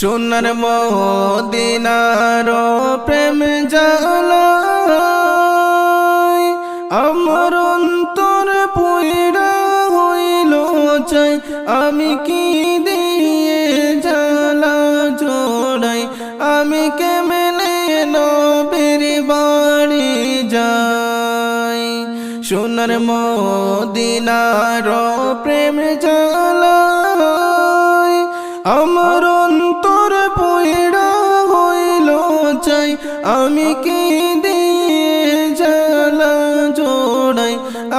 সোনার মদিনার প্রেম জালা আমার অন্তর পুইরা হইল চাই, আমি কি দিয়ে জালা জোড়াই? আমি কেমনে নবীর বাড়ি যাই? সোনার মদিনার প্রেম আমি কি দিয়ে জ্বালা জোড়াই?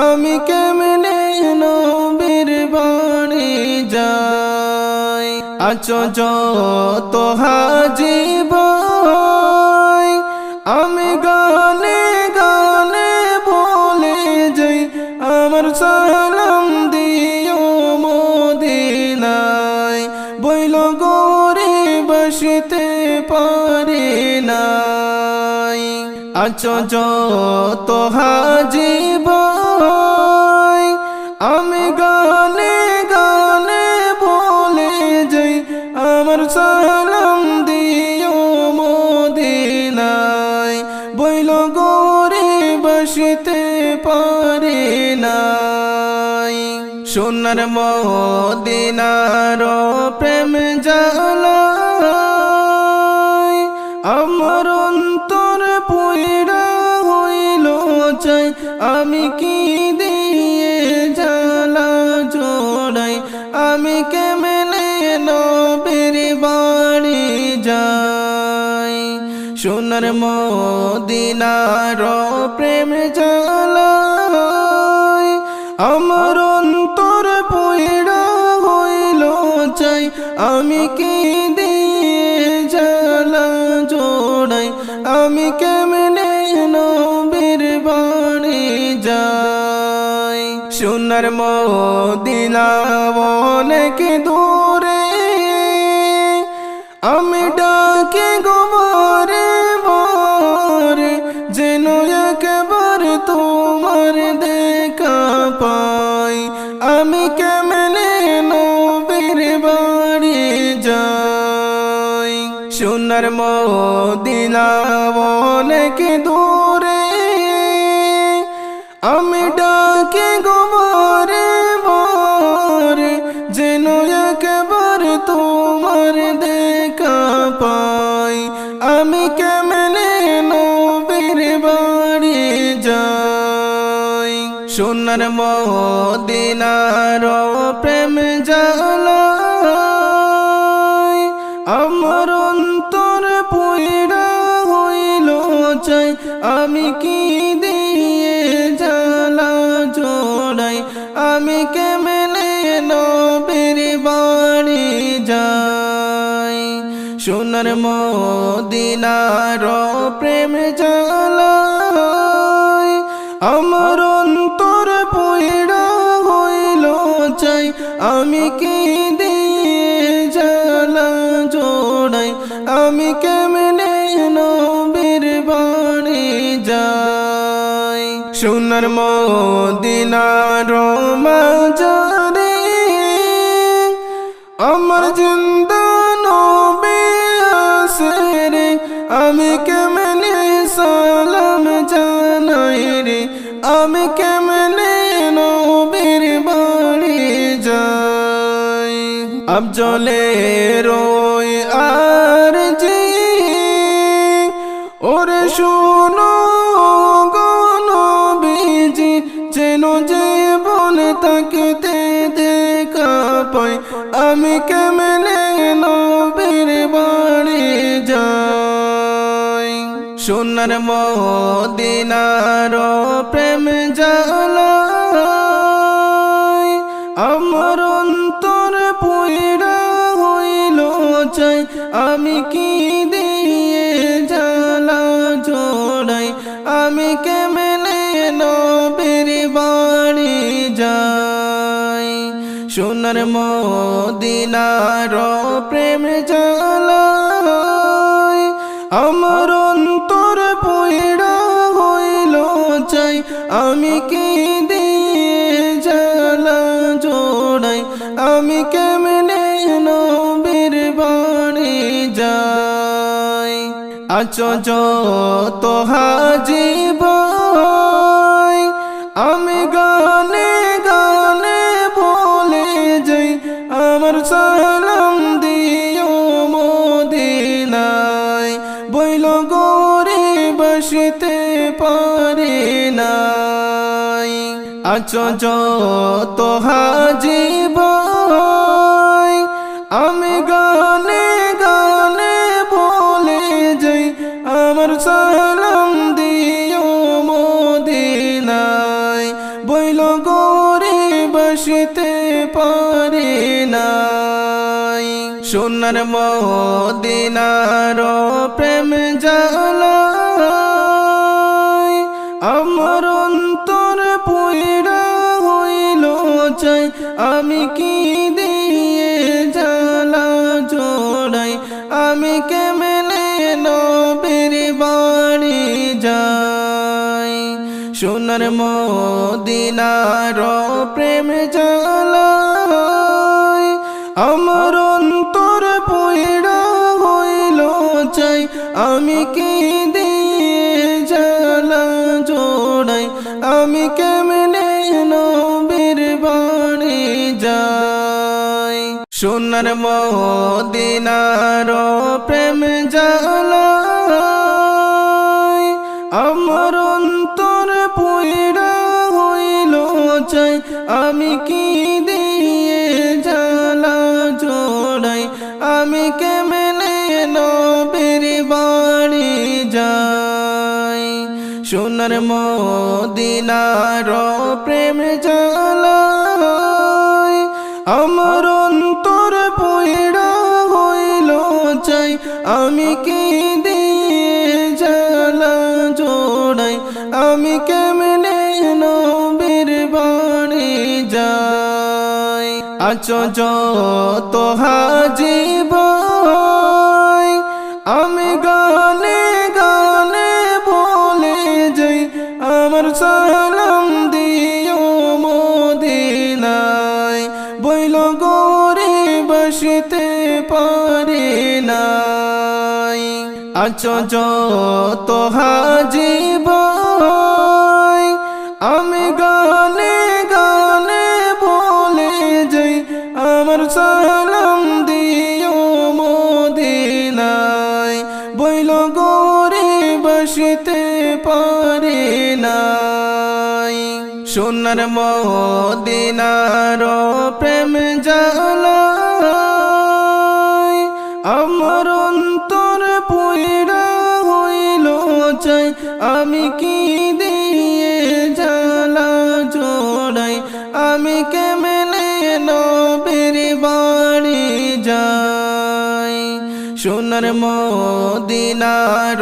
আমি কেমনে নবীর বাড়ি যাই? আচো যত হাজিব আছো যত হাজিব আমি গানে গানে বলে যাই, আমার সালাম দিও মদিনায়। বইল গোরে বসতে পারে নাই। সোনার মদিনার প্রেম জালা মদিনার প্রেম জালাই আমার অন্তর পুইরা হইল চাই। আমি কি দিয়ে জালা জোড়াই? আমি কেমনে নবীর বাণী যাই? সোনার মদিনা অনেক দূরে। আমি ডাকে গোবরে মদিনা অনেক দূরে, আমি ডাকে গোবরে বরে যেন একবার তোমার দেখা পাই। আমি কেমনে নবীর বাড়ি যাই? সোনার মদিনার প্রেম জালাই সোনার মদিনার প্রেম জালাই আমার অন্তর পুইরা হইল চাই। আমি কি দিয়ে জালা জোড়াই? আমি কেমনে নবীর বাণী যাই? সোনার মদিনার মাজারে আমার জিন্দা কেমনে সালাম জানাই রে। আমি কেমনে নবীর বাড়ি যাই। আবজলে রই আর জি ওরে শুনো গণ বিজি যেন যে বলে তাকিতে দেখা পাই। আমি কেমনে নবীর বাড়ি যাই। সোনার মদিনার প্রেম জালাই আমার অন্তর পুইরা হইল চাই। আমি কি দিয়ে জালা জোড়াই? আমি কেমনে নবীর বাড়ি যাই? সোনার মদিনার প্রেম জালাই আমি কেমনে নবীর বাণী আছো যত হাজিব আমি গানে গানে বলে যাই, আমার সালাম দিও মদিনায়। বইল গোরে বসিতে পারে নাই। আছো যত হাজিব বসিতে পারে নাই। সোনার মদিনার প্রেম জালায় আমার অন্তর পুইরা হইল চাই। আমি কি দিয়ে জ্বালা জোড়াই? আমি কেমনে নবীর বাড়ি যাই? সোনার মদিনার প্রেম জ্বালায় আমার অন্তর পুইরা হইল চাই, আমি কি দিয়ে জ্বালা জোড়াই? আমি কেমনে নবীর বাড়ি যাই? সোনার মদিনার প্রেম জ্বালায় মদিনার প্রেম জ্বালায়, আমার অন্তর পুইরা হইল চাই, আমি কি দিয়ে জ্বালা জোড়াই? আমি কেমনে নবীর বাড়ি যাই? আছো যত হাজিব আছো যত হাজিব আমি গানে গানে বলে যাই, আমার সালাম দিও মদিনায়। বইল গোরে বসিতে পারে নাই। সোনার মদিনার প্রেম জালায় কি দিয়ে জ্বালা জোড়াই? আমি কেমনে নবীর বাড়ি যাই? সোনার মদিনার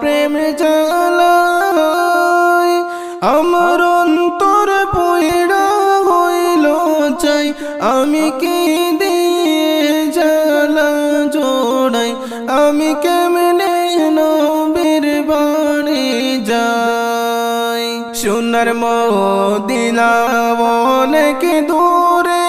প্রেম জালায় আমার অন্তর পুইরা হইল চাই। আমি কি সোনার মদিনা অনেক দূরে?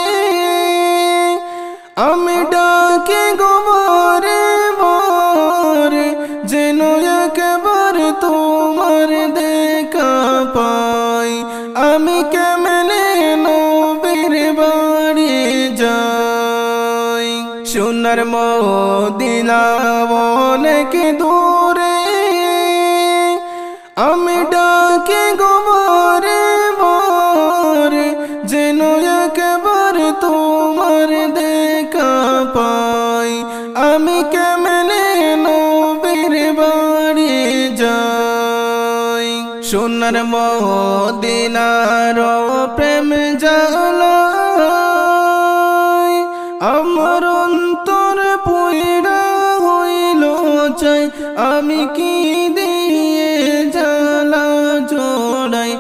আমি ডাকে গোবরে বরে যেন একবার তোমার দেখা পাই। আমি কেমনে নবীর বাড়ি যাই? সোনার মদিনা অনেক দূরে? সোনার মদিনার প্রেম জালায় আমার অন্তর পুইরা হইল চাই, আমি কি দিয়ে জ্বালা জোড়াই?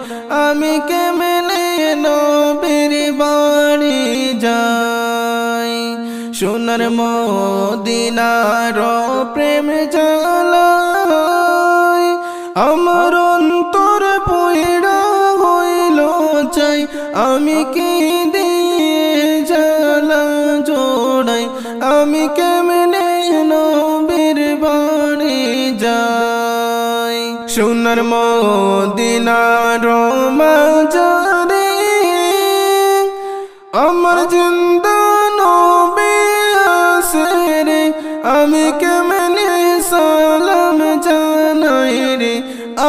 আমি কেমনে নবীর বাড়ি যাই? সোনার মদিনার সোনার মদিনার মাজারে, আমার জিন্দা নবী আমি কেমনে সালাম জানাই রে?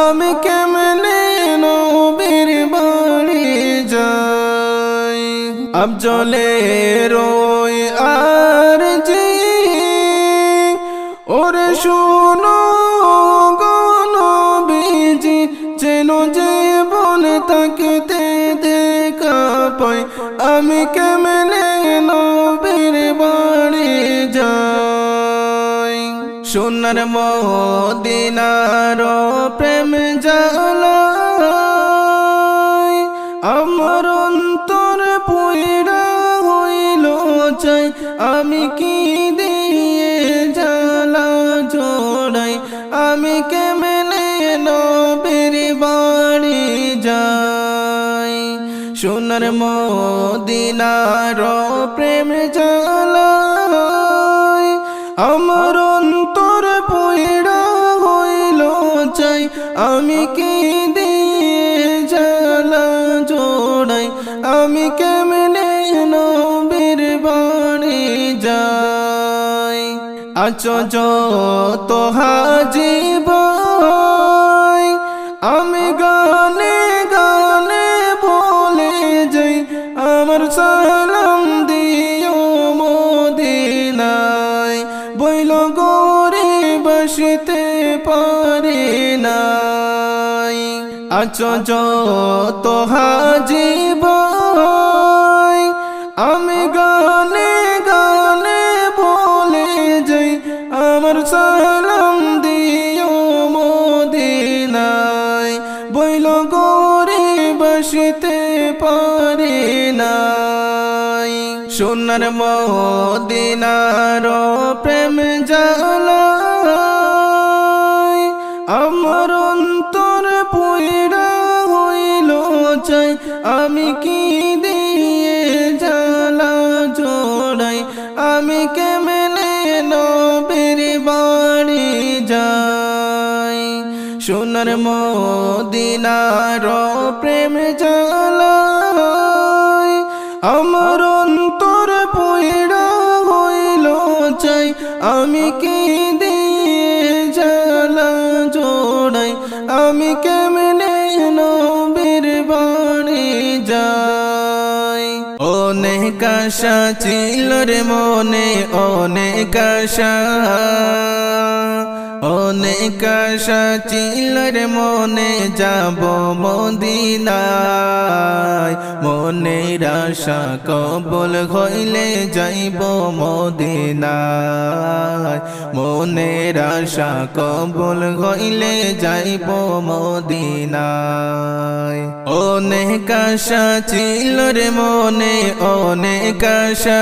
আমি কেমনে নবীর বাড়ি যাই? আবজলে রই আর জি ওরে শোনো আমি কেমনে নবীর বাড়ি যাই সোনার মদিনার প্রেম জালাই সোনার মদিনার প্রেম জ্বালাই আমার অন্তর পুইরা হইল চাই, আমি কি দিয়ে জ্বালা জোড়াই? আমি কেমনে নবীর বাড়ি যাই? আছো যত হাজিব আছো যত হাজিব আমি গানে গানে বলে যাই, আমার সালাম দিও মদিনায়। বইল গরে বসতে পারে নাই। সোনার মদিনার প্রেম সোনার মদিনার প্রেম জালাই আমার অন্তর পুইরা হইল চাই, আমি কি দিয়ে জ্বালা জোড়াই? আমি কেমনে নবীর বাড়ি যাই? অনেক আশা ছিল রে মনে, অনেক আশা। অনেক আশা মনে যাব মদিনায়। মনে আশা কবল হইলে যাইব মদিনায়। মনে আশা কবল হইলে যাইব মদিনায়। অনেক আশা মনে অনেক আশা।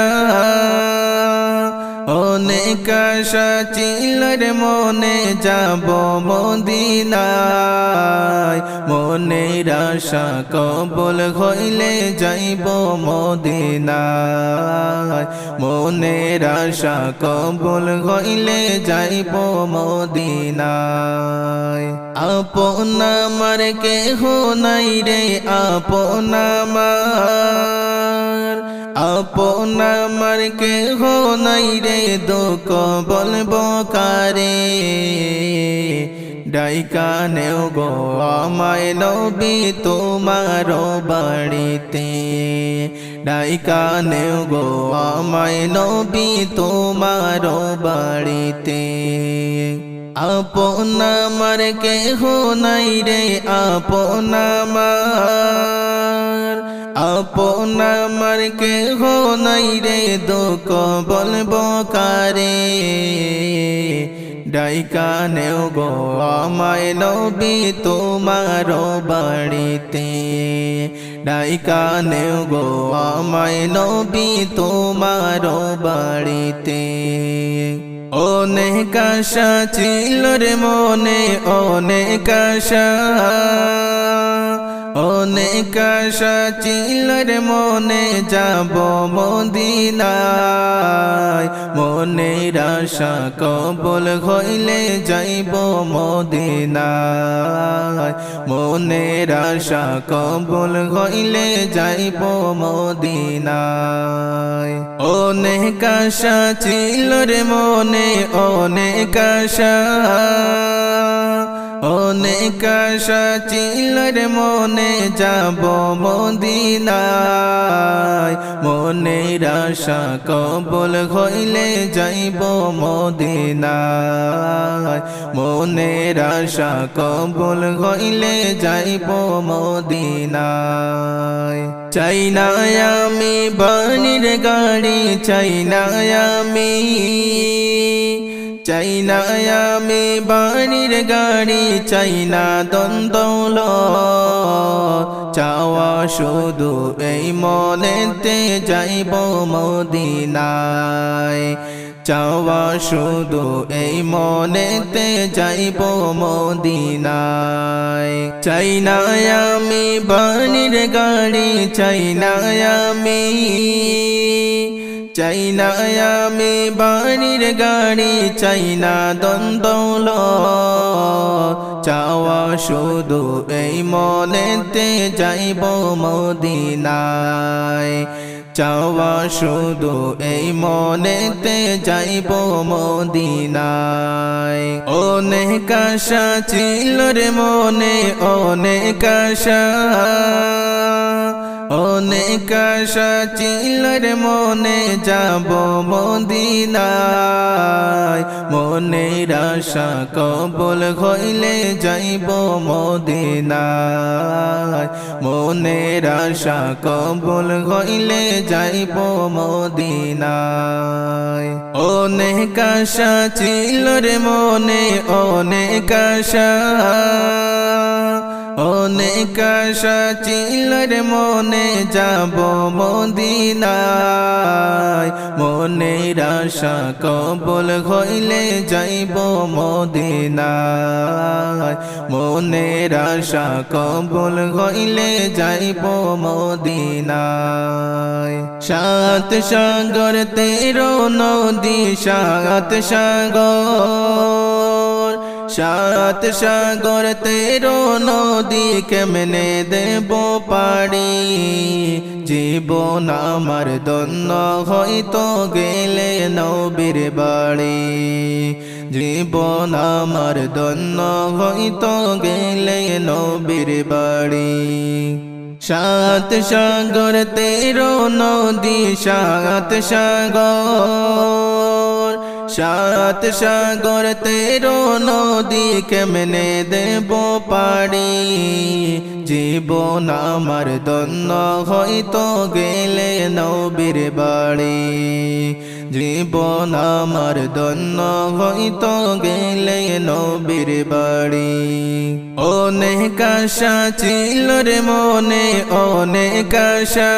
অনেক আশা ছিল মনে যাব মদিনায়। মনের আশা কবল হইলে যাইব মদিনায়। মনের আশা কবল হইলে যাইব মদিনায়। আপন আমার কেহ নাই রে, আপন আমার। আপন আমার কেহ নাই রে দুঃখ বলব কারে? ডাইকানেও গো আমায় নবী তোমার বাড়িতে। ডাইকানেও গো আমায় নবী তোমার বাড়িতে। আপন আমার কেহ নাই রে আপন আমার আপন আমার কেহ নাই রে দুঃখ বলব কারে। ডাইকানেও গো আমায় নবী তোমার বাড়িতে। ডাইকানেও গো আমায় নবী তোমার বাড়িতে। অনেক আশা ছিল রে মনে, অনেক আশা। অনেক আশা মনে যাব মদিনায়। মনের আশা কবল হইলে যাইব মদিনায়। মনের আশা কবল হইলে যাইব মদিনায়। অনেক আশা চিলর মনে অনেক আশা। অনেক আশা চিলর, মনে যাব মদিনায়। মনে আশা কবল হইলে যাইব মদিনায়। মনে আশা কবল হইলে যাইব মদিনায়। চাই না আমি বাণীর গাড়ি, চাই না আমি চাই না আমি বাড়ির গাড়ি চাই না দ্বন্দ্বল চাওয়া শুধু এই মনেতে যাইব মদিনায়। চাওয়া শুধু এই মনেতে যাইব মদিনায়। চাই না আমি বাড়ির গাড়ি চাই না আমি চাই না আমি বাড়ির গাড়ি চাই না চাওয়া শুধু এই মনেতে যাইব মদিনায়। চাওয়া শুধু এই মনেতে যাইব মদিনায়। অনেক আশা ছিল রে মনে, অনেক আশা। অনেক আশা চিলর, মনে যাব মদিনায়। মনের আশা কবল হইলে যাইব মদিনায়। মনের আশা কবল হইলে যাইব মদিনায়। অনেক আশা চিলর, মনে অনেক আশা। অনেক আশা চিলর, মনে যাব মদিনায়। মনের আশা কবল হইলে যাইব মদিনায়। মনের আশা কবল হইলে যাইব মদিনায়। সাত সাগর, তেরো নদী, সাত সাগর। সাত সাগর তেরো নদী কেমনে দেব পাড়ি? জীবন আমার দন্য হয়তো গেলে নবীর বাড়ি। জীবন আমার দন্য হয়তো গেলে নবীর বাড়ি। সাত সাগর তেরো নদী, সাত সাগর সাত সাগর তেরো নদী কেমনে দেব পাড়ি? জীবন আমার দন্য হয়তো গেলে নবীর বাড়ি। জীবন আমার দন্য হয়তো গেলে নবীর বাড়ি। অনেক আশা ছিল রে মনে, অনেক আশা।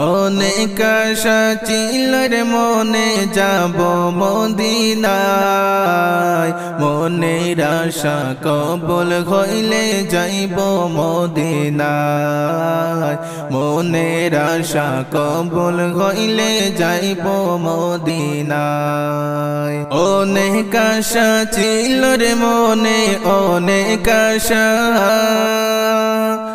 অনেক আশা চিলর মনে যাব মদিনায়। মনের আশা কবল হইলে যাইব মদিনায়। মনের আশা কবল হইলে যাইব মদিনায়। অনেক আশা চিলর মনে, অনেক আশা।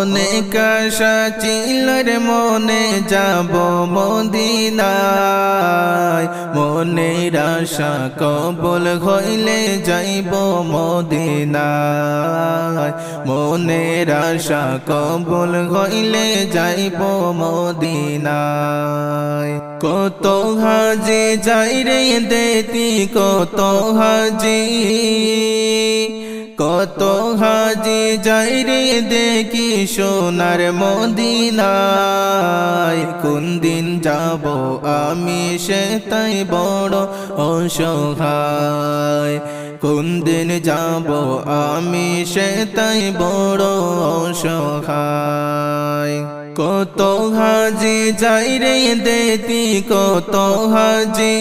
অনেক আশা চিলর মনে যাব মদিনায়। মনের আশা কবল হইলে যাইব মদিনায়। মনের আশা কবল হইলে যাইব মদিনায়। কত হাজি যাই রে দেতি, কত হাজি কত হাজি যাই রে দেখি সোনার মদিনায়। কোন দিন যাব আমি সে তাই বড় অসহায়। কোন দিন যাব আমি সে তাই বড় অসহায়। কত হাজি যাই রে দেতি কত হাজি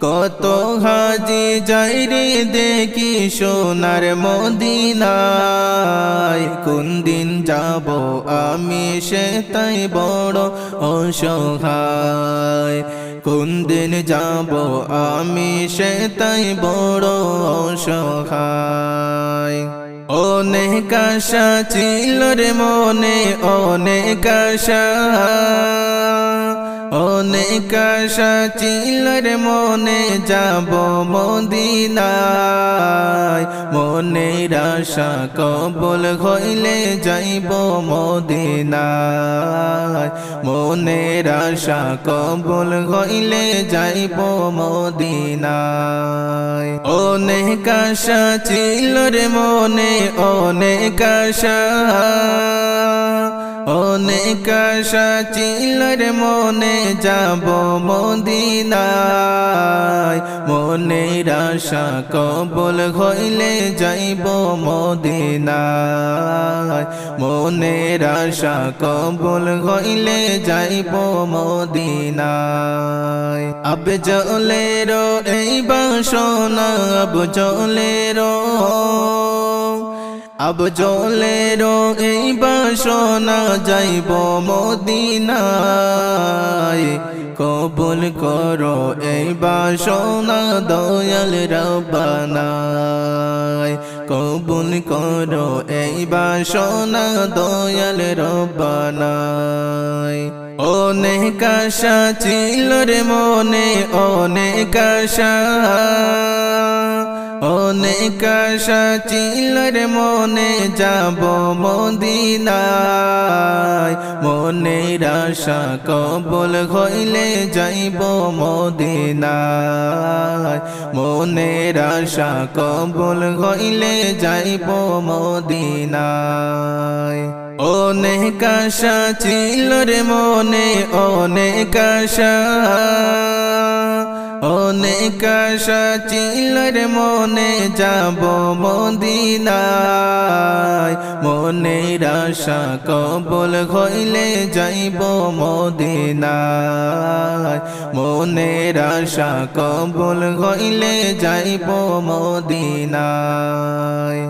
কত হাজি যাই রে দেখি সোনার মদিনায়। কোন দিন যাব আমি সে তাই বড় অসহায়। কোন দিন যাব আমি সে তাই বড় অসহায়। অনেক আশা ছিল রে মনে, অনেক আশা। অনেক আশা ছিল মনে যাব মদিনায়। মনে আশা কবল হইলে যাইব মদিনায়। মনে আশা কবল হইলে যাইব মদিনায়। অনেক আশা ছিল রে মনে অনেক আশা। অনেক আশা মনে যাব মদিনায়। মনের আশা কবল হইলে যাইব মদিনায়। মনের আশা কবল হইলে যাইব মদিনায়। আব জলেরো এই বাসনা আব জলেরো আব জলেরো এই বাসনা যাইব মদিনায় কবুল করো এই বাসনা দয়াল রব্বানায় কবুল করো এই বাসনা দয়াল রব্বানায় অনেক আশা ছিল রে মনে অনেক আশা অনেক আশা ছিল মনে যাব মদিনায়। মনের আশা কবল হইলে যাইব মদিনায়। মনের আশা কবল হইলে যাইব মদিনায়। অনেক আশা ছিল রে মনে অনেক আশা। অনেক আশা মনে যাব মদিনায়। মনে আশা কবল হইলে যাইব মদিনায়। মনে আশা কবল হইলে যাইব মদিনায়।